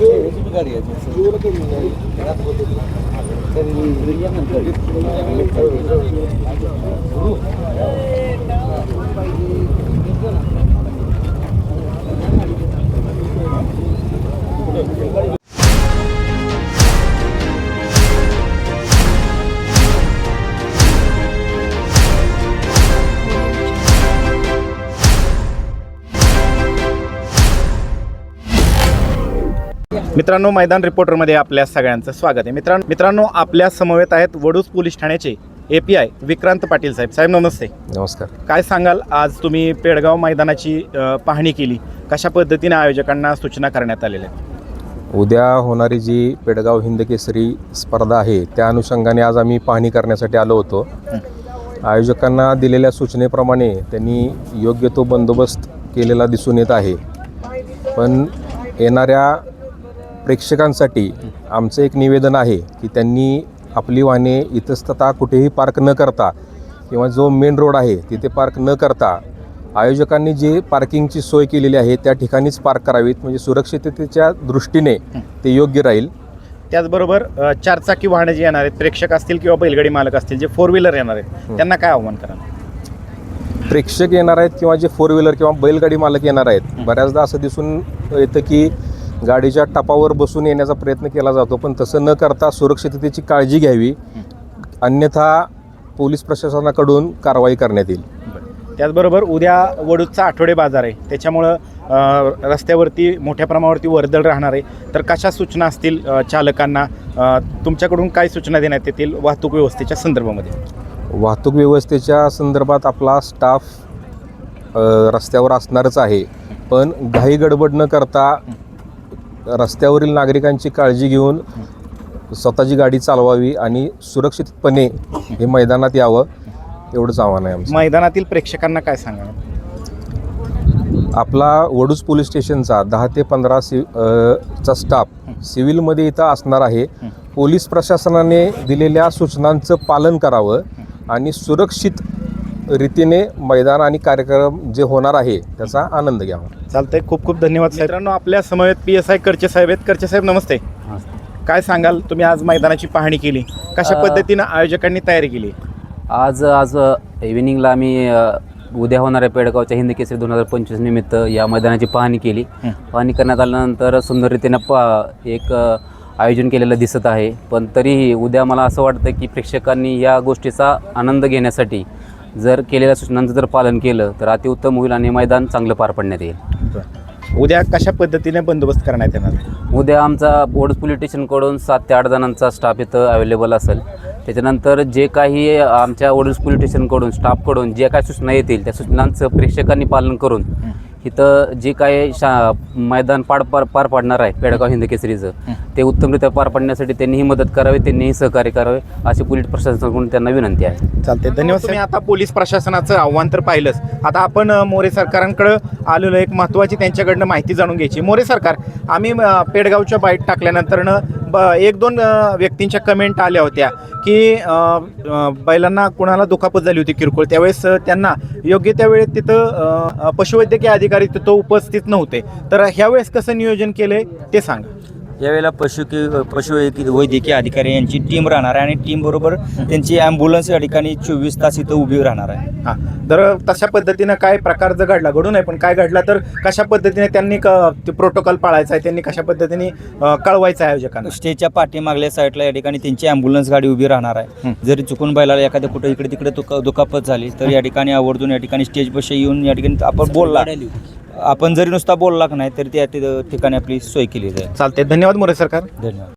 मुझे भी गाड़ी है सर इंद्रिया मंदिर Thank you. मित्रांनो मैदान रिपोर्टरमध्ये आपल्या सगळ्यांचं स्वागत आहे. मित्रांनो मित्रांनो आपल्या समवेत आहेत वडूज पोलीस ठाण्याचे A P I Vikrant Patil साहेब. साहेब नमस्ते. नमस्कार. काय सांगाल? आज तुम्ही पेडगाव मैदानाची अ, पाहणी केली. कशा पद्धतीने आयोजकांना सूचना करण्यात आलेल्या आहेत? उद्या होणारी जी पेडगाव हिंद केसरी स्पर्धा आहे त्या अनुषंगाने आज आम्ही पाहणी करण्यासाठी आलो होतो. आयोजकांना दिलेल्या सूचनेप्रमाणे त्यांनी योग्य तो बंदोबस्त केलेला दिसून येत आहे. पण येणाऱ्या प्रेक्षकांसाठी आमचं एक निवेदन आहे की त्यांनी आपली वाहने इतस्तता कुठेही पार्क न करता किंवा जो मेन रोड आहे तिथे पार्क न करता आयोजकांनी जे पार्किंगची सोय केलेली आहे त्या ठिकाणीच पार्क करावीत म्हणजे सुरक्षिततेच्या दृष्टीने ते योग्य राहील. त्याचबरोबर चारचाकी वाहनं जे येणार आहेत प्रेक्षक असतील किंवा बैलगाडी मालक असतील जे फोर व्हीलर येणार आहेत त्यांना काय आव्हान कराल? प्रेक्षक येणार आहेत किंवा जे फोर व्हीलर किंवा बैलगाडी मालक येणार आहेत बऱ्याचदा असं दिसून येतं की गाडीच्या टपावर बसून येण्याचा प्रयत्न केला जातो पण तसं न करता सुरक्षिततेची काळजी घ्यावी. अन्यथा पोलीस प्रशासनाकडून कारवाई करण्यात येईल. त्याचबरोबर उद्या वडूजचा आठवडे बाजार आहे. त्याच्यामुळं रस्त्यावरती मोठ्या प्रमाणावरती वर्दळ राहणार आहे. तर कशा सूचना असतील चालकांना? तुमच्याकडून काय सूचना देण्यात येतील वाहतूक व्यवस्थेच्या संदर्भामध्ये? वाहतूक व्यवस्थेच्या संदर्भात आपला स्टाफ रस्त्यावर असणारच आहे. पण घाई गडबड न करता रस्त्यावरील नागरिकांची काळजी घेऊन स्वतःची गाडी चालवावी आणि सुरक्षितपणे हे मैदानात यावं एवढंच आव्हान आहे आमचं. मैदानातील प्रेक्षकांना काय सांगा आपला वडूज पोलीस स्टेशनचा दहा ते पंधरा सि अ, चा स्टाफ सिव्हिलमध्ये इथं असणार आहे. पोलीस प्रशासनाने दिलेल्या सूचनांचं पालन करावं आणि सुरक्षित रीतीने मैदान आणि कार्यक्रम जे होणार आहे त्याचा आनंद घ्यावा. चालतंय. खूप खूप धन्यवाद साहेब. मित्रांनो आपल्या समवेत पी एस आय करचे साहेब आहेत. करचे साहेब नमस्ते. काय सांगाल? तुम्ही आज मैदानाची पाहणी केली. कशा अ, पद्धतीनं आयोजकांनी तयारी केली? आज आज इव्हिनिंगला आम्ही अ, उद्या होणाऱ्या पेडगावच्या हिंद केसरी दोन हजार पंचवीस निमित्त या मैदानाची पाहणी केली. हं. पाहणी करण्यात आल्यानंतर सुंदररीतीनं पा एक अ, आयोजन केलेलं दिसत आहे. पण तरीही उद्या मला असं वाटतं की प्रेक्षकांनी या गोष्टीचा आनंद घेण्यासाठी जर केलेल्या सूचनांचं जर पालन केलं तर अतिउत्तम होईल आणि मैदान चांगलं पार पडण्यात येईल. उद्या कशा पद्धतीने बंदोबस्त करण्यात येणार? उद्या आमचा बोर्ड पोलीस स्टेशनकडून सात ते आठ जणांचा स्टाफ इथं अवेलेबल असेल. त्याच्यानंतर जे काही आमच्या ओडूस पोलीस स्टेशनकडून स्टाफकडून जे काही सूचना येतील त्या सूचनांचं प्रेक्षकांनी पालन करून इथं जे काही शा मैदान पार पार पार पाडणार आहे पेडगाव हिंद केसरीचं ते उत्तमरित्या पार पाडण्यासाठी त्यांनीही मदत करावी त्यांनीही सहकार्य करावे अशी पोलीस प्रशासनाकडून त्यांना विनंती आहे. चालते धन्यवाद तुम्ही आता पोलीस प्रशासनाचं आव्हान तर पाहिलंच. आता आपण मोरे सरकारांकडं आलेलो एक महत्त्वाची त्यांच्याकडनं माहिती जाणून घ्यायची. मोरे सरकार आम्ही पेडगावच्या बाईट टाकल्यानंतरनं ब एक दोन व्यक्तींच्या कमेंट आल्या होत्या की बैलांना कुणाला दुखापत झाली होती किरकोळ त्यावेळेस त्यांना योग्य त्या वेळेत तिथं पशुवैद्यकीय अधिकारी तिथं उपस्थित नव्हते. तर ह्यावेळेस कसं नियोजन केलं आहे ते सांगा. यावेळेला पशु पशु वैद्यकीय अधिकारी यांची टीम राहणार आहे आणि टीम बरोबर त्यांची ॲम्ब्युलन्स या ठिकाणी चोवीस तास इथं उभी राहणार आहे. हां. तर तशा पद्धतीनं काय प्रकार जर घडला घडू नये पण काय घडला तर कशा पद्धतीने त्यांनी प्रोटोकॉल पाळायचा आहे त्यांनी कशा पद्धतीने कळवायचं आहे आयोजकांना? स्टेजच्या पाठीमागल्या साईडला या ठिकाणी त्यांची ॲम्ब्युलन्स गाडी उभी राहणार आहे. जरी चुकून बैलाला एखाद्या कुठं इकडे तिकडे दुखा दुखापत झाली तर या ठिकाणी आवर्जून या ठिकाणी स्टेज पाशी येऊन या ठिकाणी आपण बोलला. आपण जरी नुसता बोलला नाही तरी त्या ठिकाणी आपली सोय केली जाईल. चालते धन्यवाद मोरे सरकार. धन्यवाद.